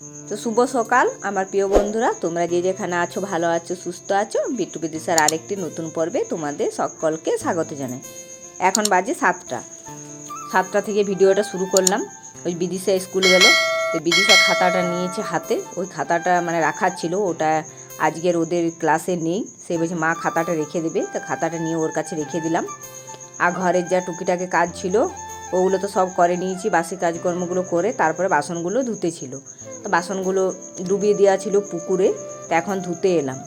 তো শুভ সকাল, আমার প্রিয় বন্ধুরা। তোমরা যে যেখানে আছো, ভালো আছো, সুস্থ আছো, বিট্টু বিদিশার আরেকটি নতুন পর্বে তোমাদের সকলকে স্বাগত জানাই। এখন বাজে সাতটা। সাতটা থেকে ভিডিওটা শুরু করলাম। ওই বিদিশা স্কুল গেল। তো বিদিশা খাতাটা নিয়েছে হাতে। ওই খাতাটা মানে রাখার ছিল। ওটা আজকের ওদের ক্লাসে নেই। সে বলছে, মা, খাতাটা রেখে দেবে। তো খাতাটা নিয়ে ওর কাছে রেখে দিলাম। আর ঘরের যা টুকিটাকে কাজ ছিল ওগুলো তো সব করে নিয়েছি, বাসি কাজকর্মগুলো করে তারপরে বাসনগুলো ধুতে ছিল তো বাসনগুলো ডুবিয়ে দেওয়া ছিল পুকুরে, তো এখন ধুতে এলাম।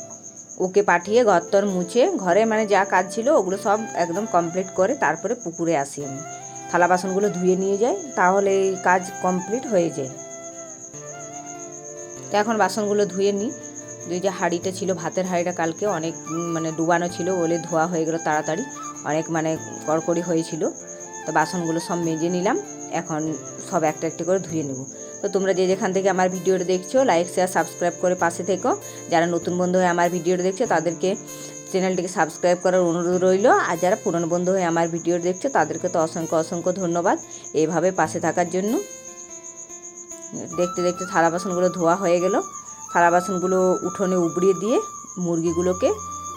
ওকে পাঠিয়ে ঘরতর মুছে ঘরে মানে যা কাজ ছিল ওগুলো সব একদম কমপ্লিট করে তারপরে পুকুরে আসি আমি। থালা বাসনগুলো ধুয়ে নিয়ে যাই, তাহলে এই কাজ কমপ্লিট হয়ে যায়। তো এখন বাসনগুলো ধুয়ে নিই। দুই যে হাঁড়িটা ছিল, ভাতের হাঁড়িটা কালকে অনেক মানে ডুবানো ছিল বলে ধোয়া হয়ে গেলো তাড়াতাড়ি। অনেক মানে কড়কড়ি হয়েছিল। তো বাসনগুলো সব মেজে নিলাম। এখন সব একটা একটা করে ধুয়ে নেব। তো তোমরা যে যেখান থেকে আমার ভিডিওটা দেখছ লাইক শেয়ার সাবস্ক্রাইব করে পাশে থেকো। যারা নতুন বন্ধু হয়ে আমার ভিডিওটা দেখছ, তাদেরকে চ্যানেলটিকে সাবস্ক্রাইব করার অনুরোধ রইল। আর যারা পুরনো বন্ধু হয়ে আমার ভিডিও দেখছ, তাদেরকে তো অসংখ্য অসংখ্য ধন্যবাদ এইভাবে পাশে থাকার জন্য। দেখতে দেখতে থালা বাসনগুলো ধোয়া হয়ে গেল। থালা বাসনগুলো উঠোনে উবড়িয়ে দিয়ে মুরগিগুলোকে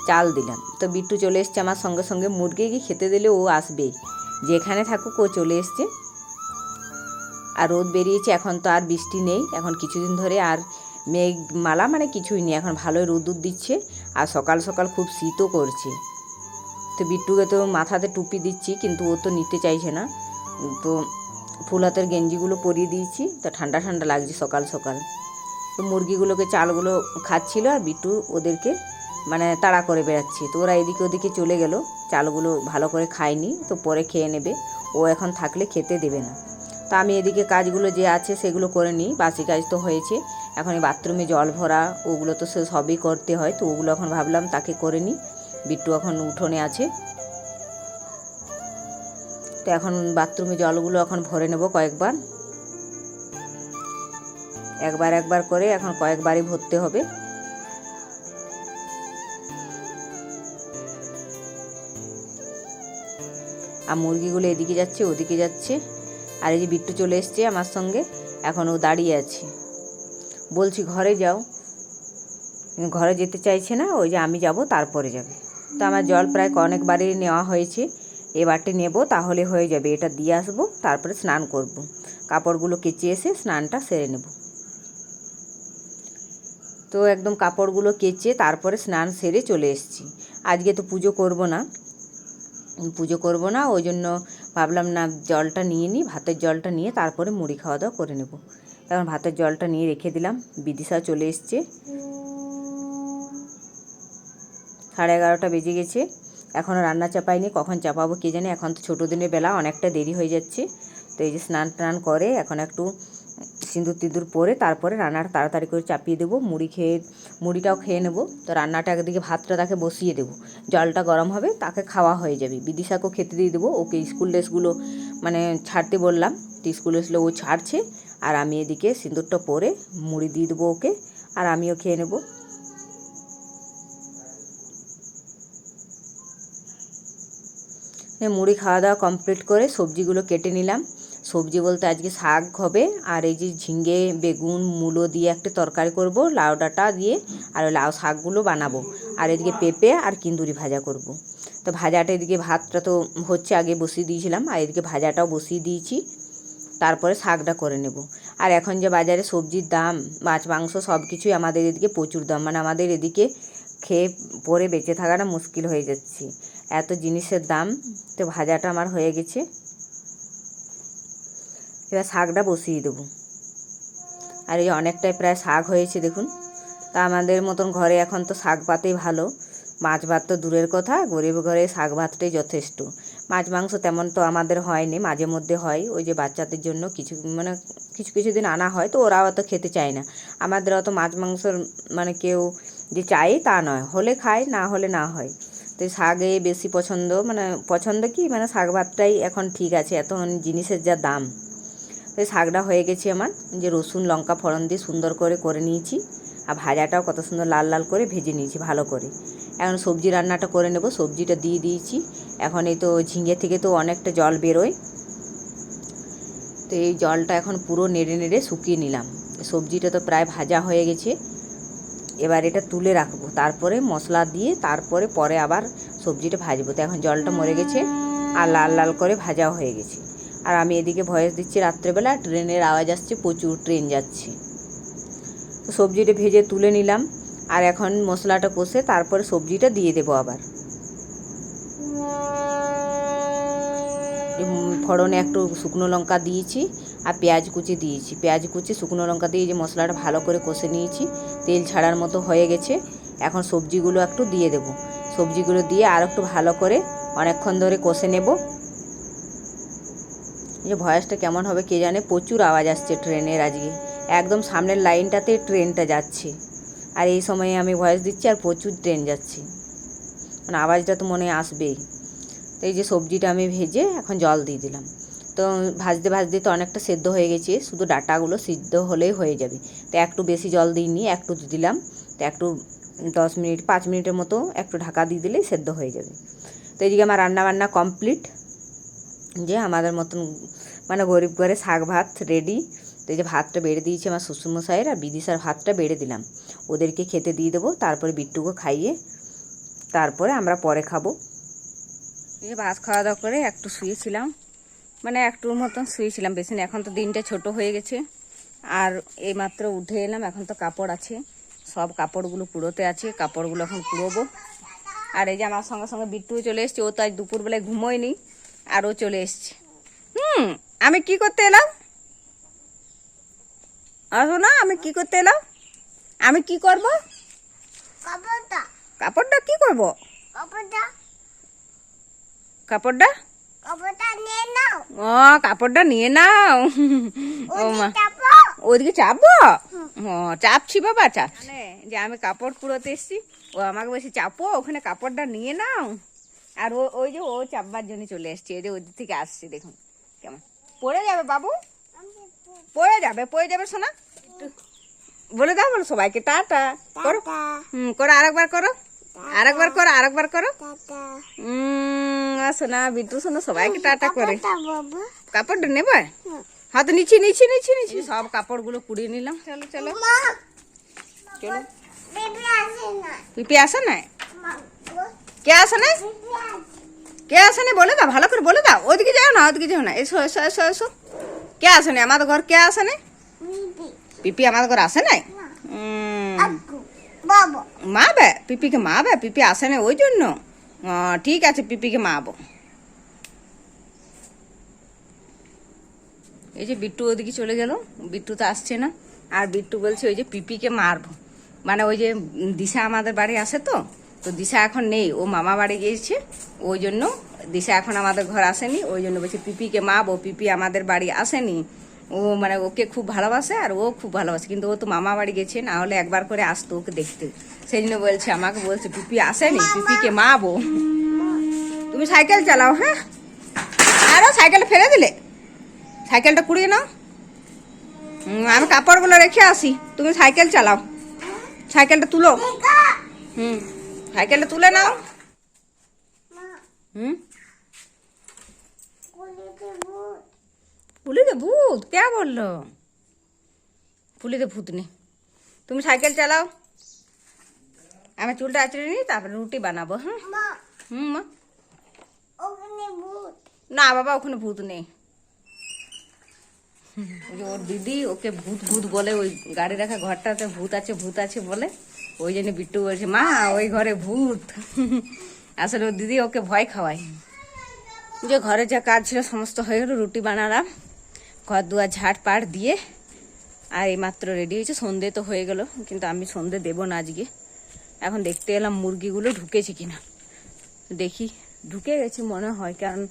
চাল দিলাম তো বিট্টু চলে এসছে আমার সঙ্গে সঙ্গে মুরগিকে খেতে দিলে ও আসবেই যেখানে থাকুক ও চলে এসছে। আর রোদ বেরিয়েছে, এখন তো আর বৃষ্টি নেই। এখন কিছুদিন ধরে আর মেঘ মালা মানে কিছুই নেই। এখন ভালোই রোদুর দিচ্ছে আর সকাল সকাল খুব শীতও করছে। তো বিট্টুকে তো মাথাতে টুপি দিচ্ছি, কিন্তু ও তো নিতে চাইছে না। তো ফুল হাতের গেঞ্জিগুলো পরিয়ে দিয়েছি। তো ঠান্ডা ঠান্ডা লাগছে সকাল সকাল। তো মুরগিগুলোকে চালগুলো খাচ্ছিল আর বিট্টু ওদেরকে মানে তাড়া করে বেড়াচ্ছে। তো ওরা এদিকে ওদিকে চলে গেল। চালগুলো ভালো করে খায়নি, তো পরে খেয়ে নেবে। ও এখন থাকলে খেতে দেবে না। তো আমি এদিকে কাজগুলো যে আছে সেগুলো করে নিই। বাসি কাজ তো হয়েছে। এখন এই বাথরুমে জল ভরা, ওগুলো তো সে সবই করতে হয়। তো ওগুলো এখন ভাবলাম তাকে করে নিই। বিট্টু এখন উঠোনে আছে। তো এখন বাথরুমে জলগুলো এখন ভরে নেব কয়েকবার। একবার একবার করে এখন কয়েকবারই ভরতে হবে। আর মুরগিগুলো এদিকে যাচ্ছে, ওদিকে যাচ্ছে। আর এই যে বিট্টু চলে এসছে আমার সঙ্গে, এখন ও দাঁড়িয়ে আছে। বলছি, ঘরে যাও। ঘরে যেতে চাইছে না, ওই যে আমি যাব, তারপরে যাবে। তো আমার জল প্রায় অনেকবারই নেওয়া হয়েছে। এবারটি নেব, তাহলে হয়ে যাবে। এটা দিয়ে আসব, তারপরে স্নান করব। কাপড়গুলো কেচে এসে স্নানটা সেরে নেব। তো একদম কাপড়গুলো কেচে তারপরে স্নান সেরে চলে এসেছি। আজকে তো পুজো করব না। পুজো করব না, ওই জন্য ভাবলাম না জলটা নিয়ে নিই, ভাতের জলটা নিয়ে তারপরে মুড়ি খাওয়া দাওয়া করে নেব। তখন ভাতের জলটা নিয়ে রেখে দিলাম বিদিশা চলে এসছে। সাড়ে এগারোটা বেজে গেছে এখনও রান্না চাপাইনি, কখন চাপাবো কে জানে, এখন তো ছোটো দিনের বেলা, অনেকটা দেরি হয়ে যাচ্ছে। তো এই যে স্নান টান করে, এখন একটু সিঁদুর তিঁদুর পরে তারপরে রান্নাটা তাড়াতাড়ি করে চাপিয়ে দেবো, মুড়ি খেয়ে মুড়িটাও খেয়ে নেব। তো রান্নাটা একদিকে ভাতটা তাকে বসিয়ে দেবো। জলটা গরম হবে, তাকে খাওয়া হয়ে যাবে। বিদিশাকেও খেতে দিয়ে দেবো। ওকে স্কুল ড্রেসগুলো মানে ছাড়তে বললাম। তো স্কুল ড্রেসগুলো ও ছাড়ছে। আর আমি এদিকে সিঁদুরটা পরে মুড়ি দিয়ে দেবো ওকে। আর আমিও খেয়ে নেব। মুড়ি খাওয়া দাওয়া কমপ্লিট করে সবজিগুলো কেটে নিলাম। সবজি বলতে আজকে শাক হবে, আর এই যে ঝিঙ্গে বেগুন, মূলো দিয়ে একটা তরকারি করব, লাউ ডাঁটা দিয়ে, আর লাউ শাকগুলো বানাবো। আর এদিকে পেঁপে আর কিন্দুরি ভাজা করব। তো ভাজাটা এদিকে ভাতটা তো হচ্ছে, আগে বসিয়ে দিয়েছিলাম, আর এদিকে ভাজাটাও বসিয়ে দিয়েছি। তারপরে শাকটা করে নেব। আর এখন যে বাজারে সবজির দাম, মাছ, মাংস সব কিছুই আমাদের এদিকে প্রচুর দাম মানে আমাদের এদিকে খেয়ে পরে বেঁচে থাকাটা মুশকিল হয়ে যাচ্ছে। এত জিনিসের দাম, তো ভাজাটা আমার হয়ে গেছে। এবার শাকটা বসিয়ে দেবো। আর এই অনেকটাই প্রায় শাক হয়েছে দেখুন। তা আমাদের মতন ঘরে এখন তো শাক পাতেই ভালো। মাছ ভাত তো দূরের কথা, গরিব ঘরে শাক ভাতটাই যথেষ্ট। মাছ মাংস তেমন তো আমাদের হয়নি, মাঝে মধ্যে হয়। ওই যে বাচ্চাদের জন্য কিছু মানে কিছু কিছু দিন আনা হয়, তো ওরাও অত খেতে চায় না। আমাদের অত মাছ মাংস মানে কেউ যে চাই তা নয়। হলে খায়, না হলে না হয়। তো শাকে বেশি পছন্দ মানে পছন্দ কি মানে শাক ভাতটাই এখন ঠিক আছে। এত জিনিসের যা দাম। শাকটা হয়ে গেছে আমার। যে রসুন, লঙ্কা, ফোড়ন দিয়ে সুন্দর করে করে নিয়েছি। আর ভাজাটাও কত সুন্দর লাল লাল করে ভেজে নিয়েছি, ভালো করে। এখন সবজি রান্নাটা করে নেব, সবজিটা দিয়ে দিয়েছি। এখন এই তো ঝিঙে থেকে তো অনেকটা জল বেরোয়। তো এই জলটা এখন পুরো নেড়ে নেড়ে শুকিয়ে নিলাম। সবজিটা তো প্রায় ভাজা হয়ে গেছে। এবার এটা তুলে রাখব, তারপরে মশলা দিয়ে তারপরে পরে আবার সবজিটা ভাজবো। তো এখন জলটা মরে গেছে, আর লাল লাল করে ভাজাও হয়ে গেছে। আর আমি এদিকে ভয়েস দিচ্ছি রাত্রেবেলা, ট্রেনের আওয়াজ আসছে, প্রচুর ট্রেন যাচ্ছে। তো সবজিটা ভেজে তুলে নিলাম, আর এখন মশলাটা কষে তারপরে সবজিটা দিয়ে দেবো আবার। ফোড়নে একটু শুকনো লঙ্কা দিয়েছি আর পেঁয়াজ কুচি দিয়েছি। পেঁয়াজ কুচি, শুকনো লঙ্কা দিয়ে যে মশলাটা ভালো করে কষে নিয়েছি, তেল ছাড়ার মতো হয়ে গেছে। এখন সবজিগুলো একটু দিয়ে দেবো। সবজিগুলো দিয়ে আর একটু ভালো করে অনেকক্ষণ ধরে কষে নেব। যে ভয়েসটা কেমন হবে কে জানে? প্রচুর আওয়াজ আসছে ট্রেনের আজকে। একদম সামনের লাইনটাতে ট্রেনটা যাচ্ছে। আর এই সময়ে আমি ভয়েস দিচ্ছি আর প্রচুর ট্রেন যাচ্ছে। মানে আওয়াজটা তো মনে আসবেই। তো এই যে সবজিটা আমি ভেজে এখন জল দিয়ে দিলাম। তো ভাজতে ভাজতে তো অনেকটা সেদ্ধ হয়ে গেছে, শুধু ডাটাগুলো সিদ্ধ হলেই হয়ে যাবে। তো একটু বেশি জল দিইনি, একটু দিলাম। তো একটু দশ মিনিট, পাঁচ মিনিটের মতো একটু ঢাকা দিয়ে দিলেই সেদ্ধ হয়ে যাবে। তো এইদিকে আমার রান্না বান্না কমপ্লিট। যে আমাদের মতন মানে গরিব ঘরে শাক ভাত রেডি তো এই যে ভাতটা বেড়ে দিয়েছি আমার শ্বশুরমশাইয়ের আর বিদিশার ভাতটা বেড়ে দিলাম। ওদেরকে খেতে দিয়ে দেবো, তারপরে বিট্টুকে খাইয়ে তারপরে আমরা পরে খাব। এই যে ভাত খাওয়া দাওয়া করে একটু শুয়েছিলাম মানে একটুর মতন শুয়েছিলাম বেশি এখন তো দিনটা ছোট হয়ে গেছে। আর এইমাত্র উঠে এলাম, এখন তো কাপড় আছে, সব কাপড়গুলো কুড়োতে আছে, কাপড়গুলো এখন কুড়োবো আর এই যে আমার সঙ্গে সঙ্গে বিট্টু চলে এসছে, ও তো আজ দুপুরবেলায় ঘুমোয়নি। আর ও চলে এসছে। হুম আমি কি করতে এলাম? আসো না আমি কি করতে এলাম? আমি কি করব? কাপড়টা। কাপড়টা কি করব? কাপড়টা। কাপড়টা? কাপড়টা নিয়ে নাও। ও কাপড়টা নিয়ে নাও। ও মা। ওদিকে চাপবো? ও চাপছি বাবা চাপ মানে যে আমি কাপড় কুড়োতে এসছি ও আমাকে বলছে চাপো ওখানে কাপড়টা নিয়ে নাও। আর ও ওই যে ও চাপবার জন্য চলে এসছে এই যে ওদিক থেকে আসছে দেখুন কেমন। পড়ে যাবে বাবু? পড়ে যাবে পড়ে যাবে শোনা একটু বলে দাও বলো সবাইকে টাটা। করো। টাটা। হুম করো আরেকবার করো। আরেকবার করো আরেকবার করো। টাটা। উম শোনা বিট্টু শোনো সবাইকে টাটা করে। কাপড়টা বাবা। কাপড়টা নেবে? হ্যাঁ তো নিচ্ছি নিচ্ছি নিচ্ছি নিচ্ছি সব কাপড়গুলো কুড়িয়ে নিলাম। চলো চলো। মা। চলো। বেবি আসে না। পিপি আসে না মা। কে আসে না? কে আসে না? বলে দাও, ভালো করে বলে দাও। ওদিকে যাও না, ওদিকে যাও না। এসো এসো এসো এসো। কে আসে না? আমাদের ঘর কে আসে না? বেবি পিপি আমাদের ঘর আসে নাই? মা বে, পিপিকে মা বে, পিপি আসে না ওই জন্য। ঠিক আছে, পিপিকে মাবো এই যে বিট্টু ওদিকে চলে গেল। বিট্টু তো আসছে না। আর বিট্টু বলছে ওই যে পিপিকে মারবো। মানে ওই যে দিশা আমাদের বাড়ি আসে তো? তো দিশা এখন নেই ও মামা বাড়ি গিয়েছে ওই জন্য দিশা এখন আমাদের ঘর আসেনি ওই জন্য বলছে পিপিকে মাবো পিপি আমাদের বাড়ি আসেনি। ও মানে ওকে খুব ভালোবাসে আর ও খুব ভালোবাসে কিন্তু ও তো মামা বাড়ি গেছে না হলে একবার করে আসতো ওকে দেখতে। সেই জন্য বলছে আমাকে বলছে পিপি আসেনি পিপিকে মাবো তুমি সাইকেল চালাও হ্যাঁ? আরও সাইকেল ফেলে দিলে। সাইকেলটা কুড়িয়ে নাও। আমি কাপড়গুলো রেখে আসি তুমি সাইকেল চালাও। সাইকেলটা তুলো। হুম। সাইকেলটা তুলে নাও। হুম? পুলিতে ভূত। কে বলল? পুলিতে ভূত নেই। তুমি সাইকেল চালাও। আমি চুলটা আঁচড়ে নিই তারপরে রুটি বানাবো হ্যাঁ? হুম মা। না বাবা ওখানে ভূত নেই। ওর দিদি ওকে ভূত ভূত বলে ওই গাড়ি রাখা ঘরটাতে ভূত আছে ভূত আছে বলে। ওই জন্য বিট্টু বলছে, মা, ওই ঘরে ভূত। আসলে দিদি ওকে ভয় খাওয়ায়। যে ঘরে যা কাজ ছিল সমস্ত হয়ে গেল, রুটি বানালাম, ঘর দুয়ার ঝাড় পাড় দিয়ে, আর এইমাত্র রেডি হয়েছে। সন্ধে তো হয়ে গেল, কিন্তু আমি সন্ধে দেবো না আজকে। এখন দেখতে এলাম মুরগিগুলো ঢুকেছে কিনা। দেখি, ঢুকে গেছে মনে হয়, কারণ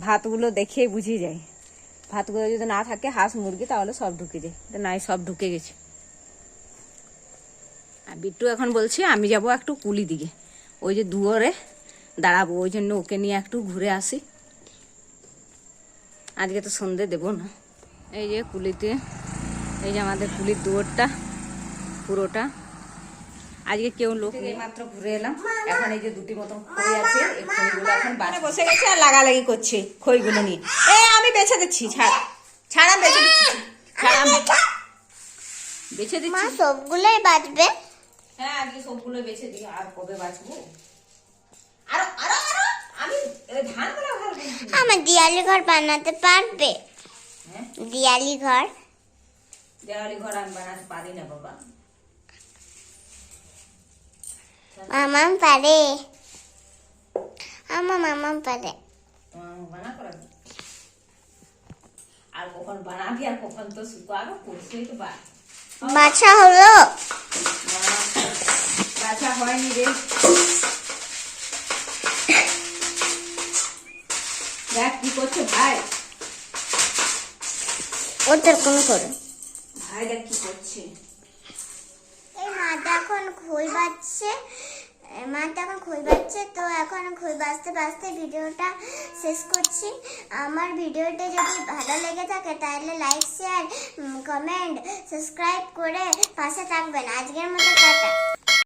ভাতগুলো দেখেই বুঝে যায়। ভাতগুলো যদি না থাকে, হাঁস মুরগি, তাহলে সব ঢুকে যায়। নাই সব ঢুকে গেছে। বিট্টু এখন বলছে আমি যাব একটু কুলি দিকে। ওই যে দুয়ারে দাঁড়াবো ওই জন্য ওকে নিয়ে একটু ঘুরে আসি। আজকে তো সন্ধে দেবো না। এই যে কুলিতে এই যে আমাদের কুলির দুয়ারটা পুরোটা। আজকে কেউ লোক নেই। মাত্র ঘুরে এলাম। এখন এই যে দুটি মতন খই আছে এই খইগুলো এখন বাড়ি বসে গেছে আর লাগালাগি করছে খইগুলো নিয়ে। এ আমি বেছে দিচ্ছি ছাড়। ছাড় আমি বেছে দিচ্ছি। ছাড় আমি বেছে মা দিচ্ছি সবগুলোই বাজবে হ্যাঁ আজকে সবগুলো বেছে দিই আর কবে বাঁচবো? আরও আরও আরও! আমি এই ধানগুলো ভালো আমার দিয়ালি ঘর বানাতে পারবে? হ্যাঁ? দিয়ালি ঘর? দেওয়ালি ঘর আমি বানাতে পারি না বাবা। মামাম পারে। আমার মামাম পারে। আর কখন বানাবি আর কখন তো শুকাবো করছেই তো বাছা হলো। হয়নি রে। দেখ কি করছে ভাই। ওদের কোন করে ভাই দেখ কি করছে। এই মা এখন বাজছে। এই মাটা এখন খই বাজছে তো এখন খই বাজতে বাজতে ভিডিওটা শেষ করছি। আমার ভিডিওটা যদি ভালো লেগে থাকে, তাহলে লাইক শেয়ার কমেন্ট সাবস্ক্রাইব করে পাশে থাকবেন। আজকের মতো টাটা।